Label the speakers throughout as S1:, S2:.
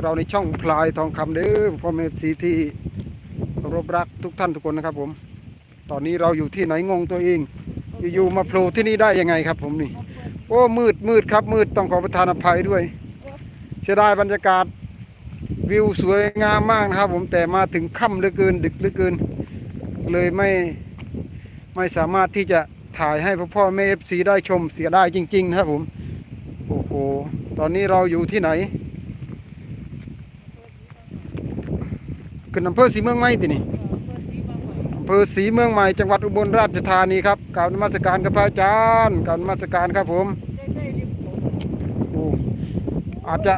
S1: เราในช่องพลายทองคำเด้อพ่อแม่สีที่รบรักทุกท่านทุกคนนะครับผม ตอนนี้เราอยู่ที่ไหนงงตัวเอง อยู่ๆมาโผล่ที่นี่ได้ยังไงครับ ผมนี่ โอ้มืดมืดครับ มืดต้องขอประทานอภัยด้วย เสียดายบรรยากาศวิวสวยงามมากนะครับ ผมแต่มาถึงค่ำเหลือเกิน ดึกเหลือเกิน เลยไม่ไม่สามารถที่จะถ่ายให้พ่อพ่อแม่เอฟซีได้ชมเสียดายจริง ๆ นะครับผม โอ้โห ตอนนี้เราอยู่ที่ไหน ขึ้นอำเภอสีเมืองใหม่ตินี่อำเภอสีเมืองใหม่จังหวัดอุบลราชธานีครับกราบนมัสการกับพระอาจารย์กราบนมัสการครับผมโอ้อาจจะ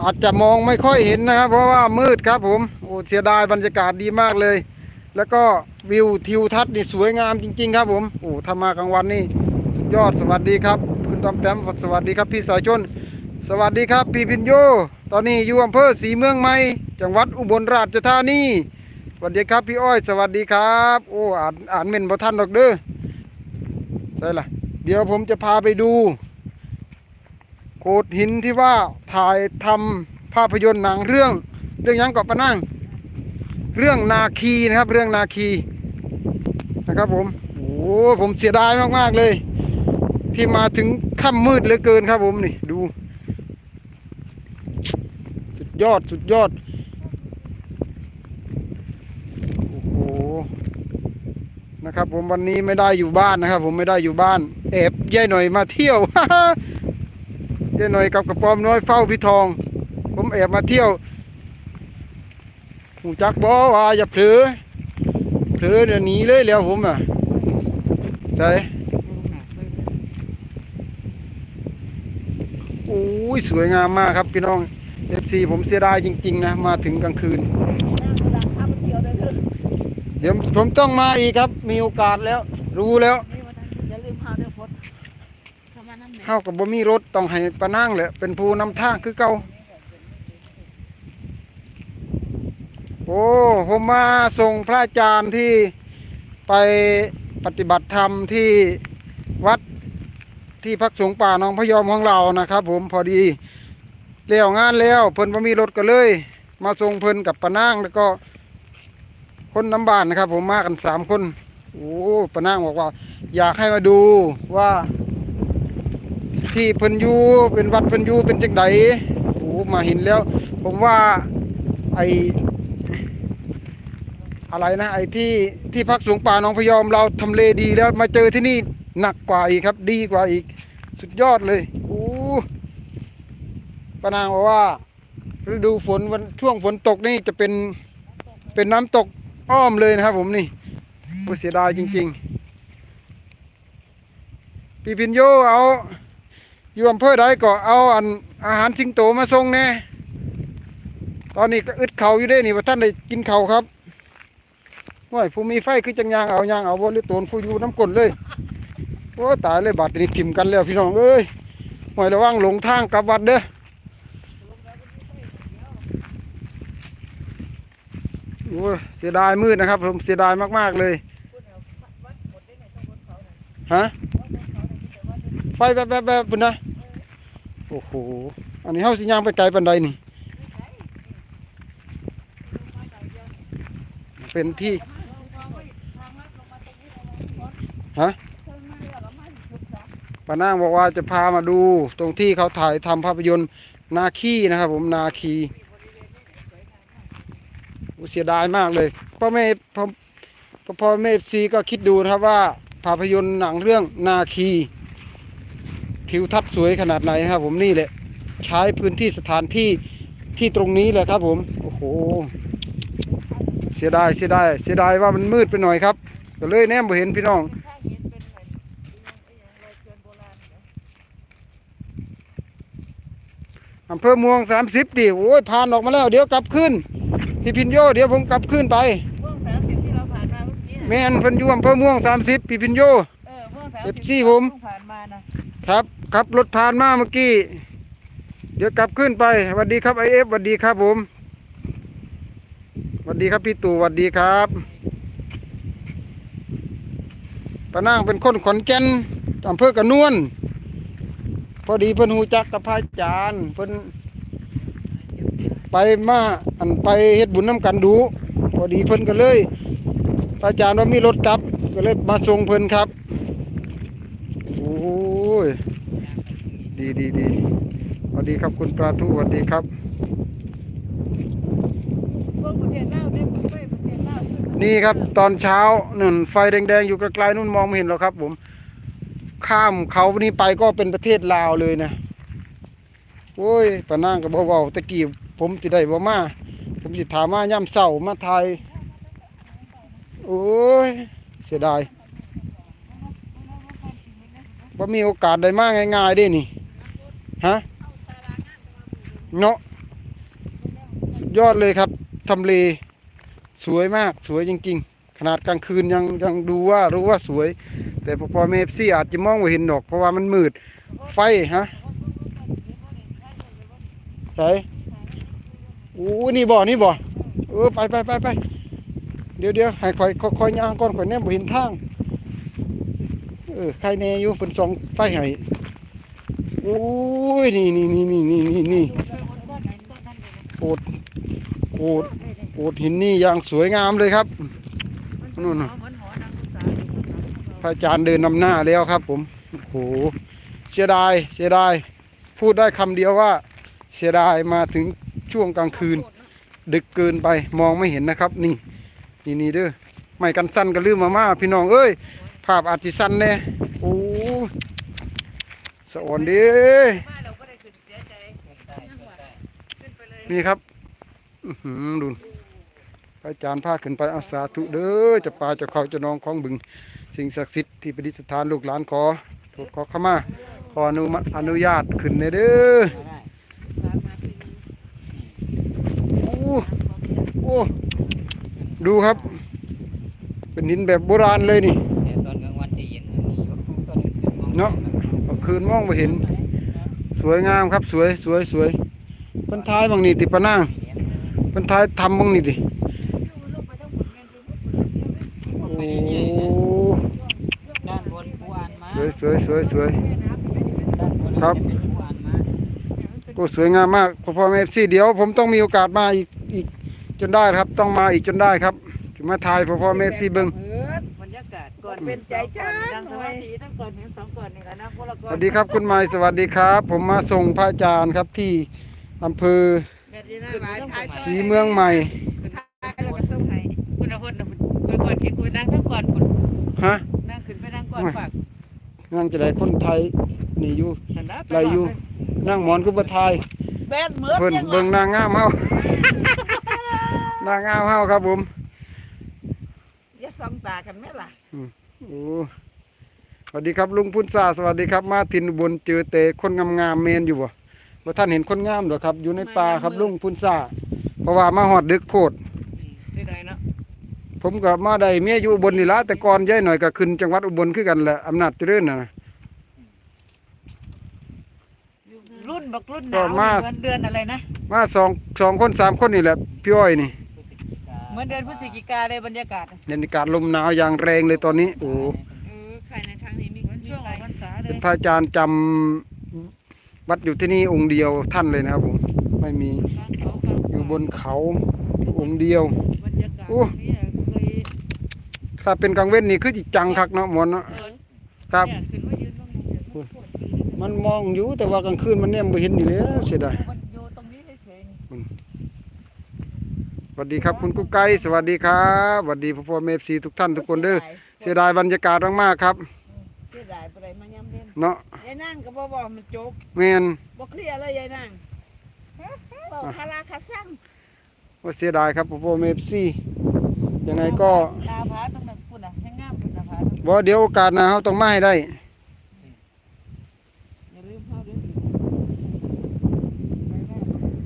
S1: อาจจะมองไม่ค่อยเห็นนะครับ เพราะว่ามืดครับผมโอ้เสียดายบรรยากาศดีมากเลย แล้วก็วิวทิวทัศน์นี่สวยงามจริง ๆ ครับผมโอ้ถ้ามากลางวันนี่สุดยอดสวัสดีครับ คุณตอมแต้มสวัสดีครับ พี่สายชน สวัสดีครับ พี่พินโย ตอนนี้อยู่อำเภอสีเมืองใหม่ จังหวัดอุบลราชธานีสวัสดีครับพี่อ้อย สวัสดีครับ โอ้อ่านอ่านเม่นบ่ทันดอกเด้อใช่ล่ะเดี๋ยวผมจะพาไปดู โขดหินที่ว่าถ่ายทำภาพยนตร์หนังเรื่อง เรื่องยังเกาะปะนั่ง เรื่องนาคีนะครับ เรื่องนาคีนะครับผมโอ้ผมเสียดายมากๆเลย ที่มาถึงค่ำมืดเหลือเกินครับผมนี่ดู สุด ยอดสุดยอด โอ้โห นะครับผมวันนี้ไม่ได้อยู่บ้านนะครับ ผมไม่ได้อยู่บ้านแอบย่ายหน่อยมาเที่ยวย่ายหน่อยกับกระปอมน้อยเฝ้าพี่ทอง ผมแอบมาเที่ยวหูจักบ่ว่าอย่าเผลอเผลอเดี๋ยวหนีเลยแล้วผมอะใช่โอ้ยสวยงามมากครับพี่น้อง ซีผมเสียดายจริง ๆ นะ มาถึงกลางคืน เดี๋ยวผมต้องมาอีกครับ มีโอกาสแล้ว รู้แล้ว
S2: อย่าลืมพาเด้อพดเข้ามานั่นแหละ
S1: เฮากับบ่มีรถต้องให้ปานั่งแหละเป็นผู้นำทางคือเก่าโอ้ผมมาส่งพระอาจารย์ที่ไปปฏิบัติธรรมที่วัดที่พักสงฆ์ป่าหนองพะยอมของเรานะครับ ผมพอดี เลี้ยวงานแล้วเพิ่นบ่มีรถก็เลย มาส่งเพิ่นกับปานั่งแล้วก็ คนน้ำบ้านนะครับ ผมมากันสามคนโอ้ปานั่งบอกว่า อยากให้มาดูว่า ที่เพิ่นอยู่เป็นวัดเพิ่นอยู่เป็นจังไดโอ้มาเห็นแล้ว ผมว่าไออะไรนะไอที่ที่พักสูงป่าหนองพยอมเราทำเลดีแล้วมาเจอที่นี่หนักกว่าอีกครับ ดีกว่าอีก สุดยอดเลยโอ้ ปานางบอกว่าฤดูฝนวันช่วงฝนตกนี่จะเป็นเป็นน้ำตกอ้อมเลยนะครับ ผมนี่โอ้เสียดายจริง ๆ พี่พินโยเอาอยู่อำเภอใดก็เอาอันอาหารสิงโตมาส่งแน่ตอนนี้ก็อึดเขาอยู่ได้นี่ว่าท่านได้กินเขาครับว่าผู้มีไฟคือจังยางเอายางเอาบ่หรือโตนผู้อยู่น้ำกลนเลยโอ้ตายเลยบาดนี้ถิ่มกันแล้วพี่น้องเอ้ยหอยระวังหลงทางกลับวัดเด้อโอ้เสียดายมืดนะครับ ผมเสียดายมากๆเลยฮะไฟแบบแบบแบบพุ่นนะโอ้โหอันนี้เฮาสิย่างไปไกลปานใดนี่ เป็นที่ฮะป้านางบอกว่าจะพามาดูตรงที่เขาถ่ายทำภาพยนตร์นาคีนะครับ ผมนาคี เสียดายมากเลยพ่อแม่พ่อพ่อแม่ซีก็คิดดูนะครับว่าภาพยนตร์หนังเรื่องนาคี ทิวทัศน์สวยขนาดไหนครับ ผมนี่แหละ ใช้พื้นที่สถานที่ที่ตรงนี้แหละครับ ผมโอ้โหเสียดายเสียดายเสียดายว่ามันมืดไปหน่อยครับก็เลยแนมบ่เห็นพี่น้องอำเภอมืองสามสิบดิโอ้ยผ่านออกมาแล้ว เดี๋ยวกลับขึ้น พี่พินโยเดี๋ยวผมกลับขึ้นไป
S2: ม่วงสามสิบที่เราผ่านมาเมื่อกี้
S1: แม่นเพิ่นอยู่อำเภอเมืองสามสิบพี่พินโย
S2: เออม่วงสาม
S1: เอ
S2: สิบ
S1: ฟซีผม
S2: ผ่านมานะครับ
S1: ขับรถผ่านมาเมื่อกี้ เดี๋ยวกลับขึ้นไปสวัสดีครับไอเอฟสวัสดีครับผมสวัสดีครับพี่ตู่สวัสดีครับป้านางเป็นคนขอนแก่นอำเภอกระนวน พอดีเพิ่นหูจักกับพระอาจารย์เพิ่น ไปมาอันไปเฮ็ดบุญน้ำกันดู พอดีเพิ่นก็เลยอาจารย์ว่ามีรถกลับ ก็เลยมาส่งเพิ่นครับโอ้ยดีดีดีสวัสดีครับคุณปลาทูสวัสดีครับ นี่ครับตอนเช้านั่นไฟแดงๆอยู่ไกลๆนู่นมองไม่เห็นหรอกครับ ผม ข้ามเขานี้ไปก็เป็นประเทศลาวเลยนะโอ้ยปะนางกับเบาๆตะกี้ ผมสิได้บ่มาผมสิถามมาย่ำเศร้ามาไทยโอ้ยเสียดายว่ามีโอกาสได้มาง่ายๆเด้นี่ฮะเนาะสุดยอดเลยครับทำเลสวยมากสวยจริง ๆ ขนาดกลางคืนยังยังดูว่ารู้ว่าสวย แต่พอพอเมฟซี่อาจจะมองไม่เห็นดอก เพราะว่ามันมืดไฟฮะไหนโอ้นี่บ่อนี่บ่อเออไปไปไปไปเดี๋ยวเดี๋ยวให้คอยคอยอย่างก่อนคอยแนมบ่เห็นทางเออใครแน่อยู่เป็นสองไฟให้โอ้ยนี่นี่นี่นี่นี่นี่นี่โกดโกดโกดหินนี่อย่างสวยงามเลยครับนู่นน่พระอาจารย์เดินนำหน้าแล้วครับ ผมโอ้โหเสียดายเสียดายพูดได้คำเดียวว่า เสียดายมาถึง ช่วงกลางคืน ดึกเกินไปมองไม่เห็นนะครับ นี่นี่นี่เด้อไม่กันสั้นก็ลืมมามาพี่น้องเอ้ยภาพอาจจะสั้นแน่โอ้สะอ่อนดี
S2: นี่
S1: ครับอื้อหือดูพระอาจารย์พาขึ้นไปอาสาธุเด้อจะปลาจะเขาจะนองของบึง สิ่งศักดิ์สิทธิ์ที่ประดิษฐานลูกหลานขอโทษขอขมาขออนุมอนุญาตขึ้นในเด้อโอ้ โอ้ดูครับ เป็นหินแบบโบราณเลยนี่
S3: แต่ตอนกลางวันจะเย็นอันนี้ก็ตอนกลางคืนมอง
S1: เนาะกลางคืนมองไปเห็น สวยงามครับ สวยสวยสวยเพิ่นท้ายบางนี่ติปะนางเพิ่นท้ายทำบางนี่ติโอ้
S3: ด้านบนผู้อ่านมา
S1: สวยสวยสวยสวย
S3: ด้านบน
S1: ครับ
S3: จะเป็นผู้อ่านมา
S1: โอ้สวยงามมากพ่อพ่อแม่ซีเดี๋ยวผมต้องมีโอกาสมาอีกอีก จนได้ครับ ต้องมาอีกจนได้ครับจะมาถ่ายพ่อพ่อแม่ซีเบิ้ง
S2: บรรยากาศก่อน
S4: เป็นใจจ้า
S2: ดังสมาธิทั้งก่อนทั้งสองก่อนนี่แหละนะพวกเรา
S1: ส
S2: ก่อน
S1: วัสดีครับคุณไม้สวัสดีครับ ผมมาส่งพระอาจารย์ครับที่อำเภอ
S4: แบบนี้นะหลายท้ายซอย
S1: สีเมืองใหม่
S4: ท้ายแล้วก็ส่งให้
S2: คุณอาพลนะคุณก่อนเห็นคุณนั่งทั้งก่อนคุณ
S1: ฮะ
S2: นั่งขึ้นไปนั่งก่อนฝาก
S1: นั่งจะได้คนไทยนี่อยู่
S2: สันดา
S1: ไรอยู่นั่งหมอนกุบทาย
S2: แบนเหมือน
S1: เพิ่น
S2: ยัง
S1: เบิ่งนางงามเฮา นางงามเฮาครับผม
S4: อย่าส่องตากันไหมล่ะ
S1: โอ้สวัสดีครับลุงพุนซาสวัสดีครับ มาทินอุบนเจอแต่คนงามๆเมนอยู่บ่ว่าท่านเห็นคนงามเหรอครับ อยู่ในป่าครับลุงพุนซาเพราะว่ามาฮอดดึกโพด
S2: ได้ได้เนาะ
S1: ผมก็มาได้เมียอยู่อุบลนี่ละแต่ก่อนย้ายหน่อยก็ขึ้นจังหวัดอุบลคือกันแหละอำนาจเจริญน่ะนะ
S2: รุ่นบักรุ่นห
S1: ก็
S2: นาว
S1: มา
S2: เหมือนเดือนอะไรนะ
S1: มาสองสองคนสามคนนี่แหละพี่อ้อยนี่
S2: เหมือนเดือนพฤศจิกาเลยบรรยากาศ
S1: บรรยากาศลมหนาวอย่างแรงเลยตอนนี้ โอ้
S4: เออใครในทางนี้มี
S2: เหมือนช่วงออกพรรษาเล
S1: เป็น
S2: ย
S1: พระอาจารย์จำวัดอยู่ที่นี่องค์เดียวท่านเลยนะครับผม ไม่มี
S2: กลางเขากลาง
S1: อยู่บนเขาองค์เดียว
S2: บรรยากาศ
S1: โอ้
S2: นี่เคย
S1: ถ้าเป็นกลางเว้นนี่คือจิจังคักเนาะหมอนเนาะ
S2: เออ
S1: ครับ
S2: เนี่ยขึ้นมายืนบ้างเดี๋ยวมันปวด
S1: มันมองอยู่แต่ว่ากลางคืนมันแนมบ่เห็นนี่แหล้วเสียดาย
S2: มันอยู่ตรงนี้เฉยๆนี่
S1: สวัสดีครับคุณกุ๊กไก่สวัสดีครับสวัสดีพ่อพ่อเมฟซีทุกท่านทุกคนเด้อเสียดายบรรยากาศมากๆครับ
S4: เสียดายไปมายามเล่น
S1: เนาะ
S4: ยายนั่งก็บ่บอกมันจบ
S1: แม่น
S4: บ่เคลียร์เลยยายนั่งบอกคาราคาซัง
S1: ว่าเสียดายครับพ่อพ่อเมฟซียังไงก็
S2: นาผาตรงนั้นพุ่นน่ะให้งามพุ่นนาผา
S1: บ่เดี๋ยวโอกาสหน้าเฮาต้องมาให้ได้
S4: อย่าลืมเฮาเด้อ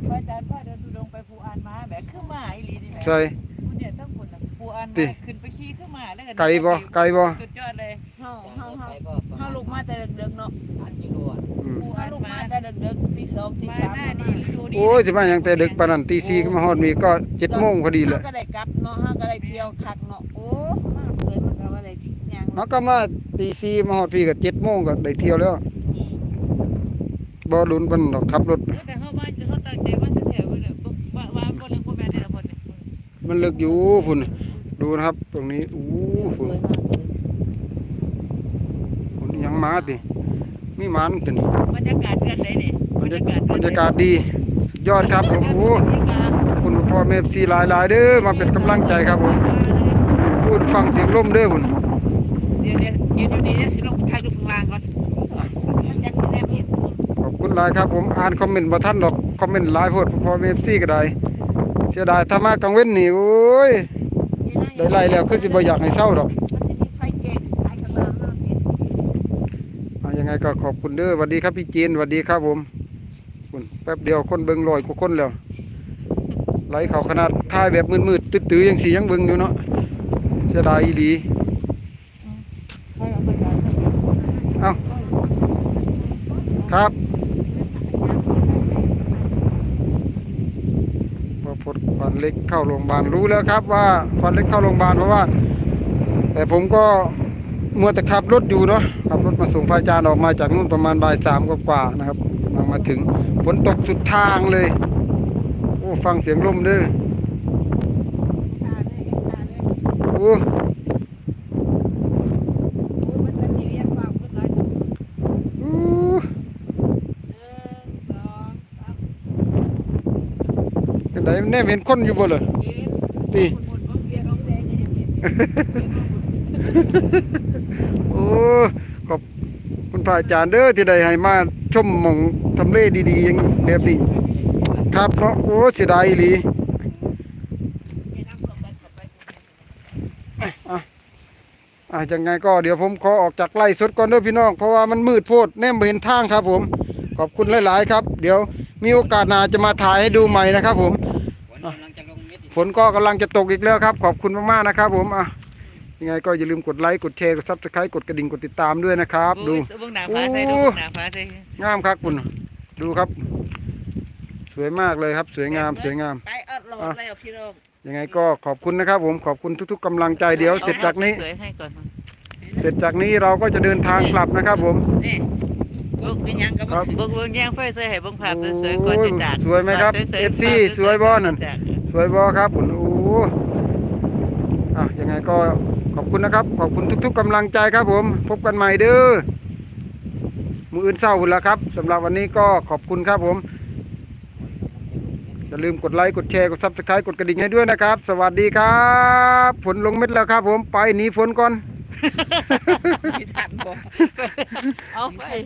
S2: พระอาจารย์พาเดินทุดงไปภูอานมาแบบขึ้น มาอีหลีนี่แหม
S1: ใช่
S2: คุณเนี่ยต้องพุ่นน่ะภูอาน
S1: ติ
S2: มาขึ้นไปขี่ขึ้นมาแล้ว
S1: ไกลบ่ไกลบ่
S2: สุดยอดเลย
S4: เฮาเฮาเฮา
S3: ไปก็ประ
S4: เฮาลูกมาแต่ดึกๆเนาะ
S3: สามกิโลอะ
S1: อืม
S2: ภู
S4: เฮา
S2: อาน
S4: ลูก
S2: มา
S4: มาแต่ดึกๆตีสองตี
S2: มา
S4: สาม
S2: หน้านี่ฤดูดี
S1: โอ้ยสิมาหยังแต่ดึกปานนั้นตี4ก็มาฮอดนี่ก็7โมงพอดีแหละ
S4: เฮาก็ได้กลับเนาะเฮาก็ได้เที่ยวคักเนาะโอ้มาสวยมันก็ว่าได้หยัง
S1: เฮาก็มาตี4มาฮอดพี่ก็7โมงก็ได้เที่ยวแล้วบ่ลุ้นเพิ่นดอกขับรถ
S2: แต่เขาบ้านเขาตั้งใจว่าจะแถวไปเลยปุ๊บบ้าง
S1: มันลึกอยู่พุ่นดูนะครับ ตรงนี้อู้
S4: ส
S1: พุ่น
S4: วยมากเลย
S1: พุ่นยังมาติมีหมันกัน
S2: บรรยากาศเกินไหนนี่
S1: บรรยากาศบรรยากาศดีสุดยอดครับผมโอ้ขอบคุณพ่อแม่ซีหลายหลายๆเด้อมาเป็นกำลังใจครับผมพูดฟังเสียงลมเด้อพุ่น
S2: เดี๋ยวเดี๋ยวยืนอยู่นี่เนี่ยสิลงถ่ายรูปข้างล่างก่อนมันยังไม่ได้เห็น
S1: ขอบคุณหลายครับผมอ่านคอมเมนต์บ่ทันดอกคอมเมนต์หลายโพดพ่อแม่ซีก็ได้ เสียดายถ้ามากังเว้นนี่โอ้ยได้ไล่แล้วคือสิบ่อยากให้เศร้าดอก
S4: มันจะมีไฟแจ้งขายข้างล่างนั่นเอง
S1: เอายังไงก็ขอบคุณเด้อสวัสดีครับพี่จีนสวัสดีครับผมคุณแป๊บเดียวคนเบิ่งลอยกว่าคนแล้วไหลเขาขนาดถ่ายแบบมืดๆตื้อๆยังสียังเบิ่งอยู่เนาะเสียดายอีหลีเอาครับพอพดควัน เล็กเข้าโรงพยาบาลรู้แล้วครับว่าควันเล็กเข้าโรงพยาบาลเพราะว่า แต่ผมก็มัวแต่ขับรถอยู่เนาะขับรถมาส่งพระอาจารย์ออกมาจากนู่นประมาณบ่ายสามกว่าๆนะครับมามาถึงฝนตกสุดทางเลยโอ้ฟังเสียงลมเด้อ
S4: ตาเลยเอ็นตาเลย
S1: โอ้
S4: โอ้มันเป็นที่เรียกว่าพุทธร้อยหนึ่ง
S1: อู้
S4: สองสาม
S1: เป็นไดแน่เห็นคนอยู่บ่เลย
S4: เอ็น
S1: ตี
S4: หมดของเบียร์ของแดงยังเห็น
S1: โอ้ขอบคุณพระอาจารย์เด้อที่ได้ให้มาชมหมองทำเลดีๆอย่างแบบนี้ครับเนาะโอ้เสียดายอีหลีอะยังไงก็เดี๋ยวผมขอออกจากไล่สดก่อนเด้อพี่น้องเพราะว่ามันมืดโพดแนมบ่เห็นทางครับผม ขอบคุณหลาย ๆ ครับ เดี๋ยวมีโอกาสหน้าจะมาถ่ายให้ดูใหม่นะครับผม ฝนก็กำลังจะตกอีกแล้วครับ ขอบคุณมากๆนะครับ ผมอะยังไงก็อย่าลืมกดไลค์กดแชร์กดซับสไครต์กดกระดิ่งกดติดตามด้วยนะครับ ดู
S2: เบื้องหน้าฟ้าใส่ดูเบื้องหน้าฟ้าใส่
S1: งามครับคุณดูครับ สวยมากเลยครับ สวยงามสวยงาม
S4: ไปเอดโหลดเลยพี่น้อง
S1: ยังไงก็ขอบคุณนะครับ ผมขอบคุณทุก ๆกำลังใจเดี๋ยว เสร็จจากนี้
S2: สวยให้ก่อน
S1: เสร็จจากนี้เราก็จะเดินทางกลับนะครับ ผม
S4: นี่ลูกเป็นยังกับ
S1: ครับ
S2: เบื้องเบื้องแย่งไฟสวยให้เบื้องภาพสวยๆก่อนจะจาก
S1: สวยไหมครับ
S2: ภาพ
S1: FC สวยบ่นั่น
S2: จาก
S1: สวยบอครับผมโอ้โหอะยังไงก็ขอบคุณนะครับ ขอบคุณทุก ๆกำลังใจครับผม พบกันใหม่เด้อมืออื่นเศร้าหุ่นแล้วครับสำหรับวันนี้ก็ขอบคุณครับผมอย่าลืมกดไลค์กดแชร์กดซับสไครต์กดกระดิ่งให้ด้วยนะครับ สวัสดีครับฝนลงเม็ดแล้วครับผมไปหนีฝนก่อน
S4: มีทันบ่
S2: เอาไป